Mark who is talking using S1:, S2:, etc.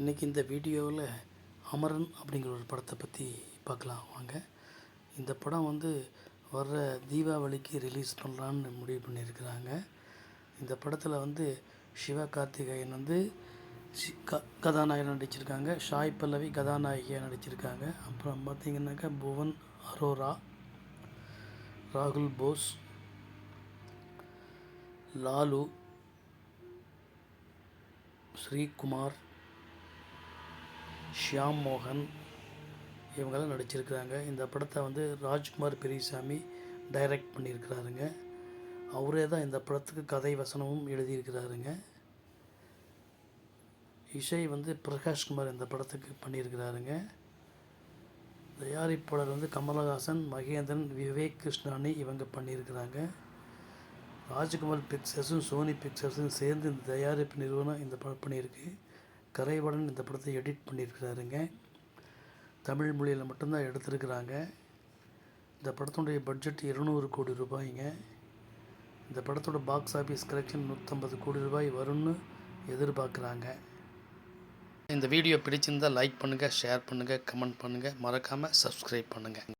S1: இன்றைக்கி இந்த வீடியோவில் அமரன் அப்படிங்கிற ஒரு படத்தை பற்றி பார்க்கலாம் வாங்க. இந்த படம் வந்து வர்ற தீபாவளிக்கு ரிலீஸ் பண்ணலான்னு முடிவு பண்ணியிருக்கிறாங்க. இந்த படத்தில் வந்து சிவகார்த்திகேயன் வந்து க கதாநாயகன் நடிச்சிருக்காங்க. ஷாய் பல்லவி கதாநாயகியாக நடிச்சிருக்காங்க. அப்புறம் பார்த்திங்கனாக்கா புவன் அரோரா ராகுல் போஸ் லாலு ஸ்ரீகுமார் ஷியாம் மோகன் இவங்கெல்லாம் நடிச்சிருக்கிறாங்க. இந்த படத்தை வந்து ராஜ்குமார் பெரியசாமி டைரக்ட் பண்ணியிருக்கிறாருங்க. அவரே தான் இந்த படத்துக்கு கதை வசனமும் எழுதியிருக்கிறாருங்க. இசை வந்து பிரகாஷ்குமார் இந்த படத்துக்கு பண்ணியிருக்கிறாருங்க. தயாரிப்பாளர் வந்து கமலஹாசன் மகேந்திரன் விவேக் கிருஷ்ணானி இவங்க பண்ணியிருக்கிறாங்க. ராஜ்குமார் பிக்சர்ஸும் சோனி பிக்சர்ஸும் சேர்ந்து இந்த தயாரிப்பு நிறுவனம் இந்த படம் பண்ணியிருக்கு. கரைவடன் இந்த படத்தை எடிட் பண்ணியிருக்கிறாருங்க. தமிழ் மொழியில் மட்டும்தான் எடுத்திருக்கிறாங்க. இந்த படத்தினுடைய பட்ஜெட் இருநூறு கோடி ரூபாய்ங்க. இந்த படத்தோட பாக்ஸ் ஆஃபீஸ் கலெக்ஷன் நூற்றம்பது கோடி ரூபாய் வரும்னு எதிர்பார்க்குறாங்க. இந்த வீடியோ பிடிச்சிருந்தால் லைக் பண்ணுங்கள் ஷேர் பண்ணுங்கள் கமெண்ட் பண்ணுங்கள் மறக்காமல் சப்ஸ்கிரைப் பண்ணுங்கள்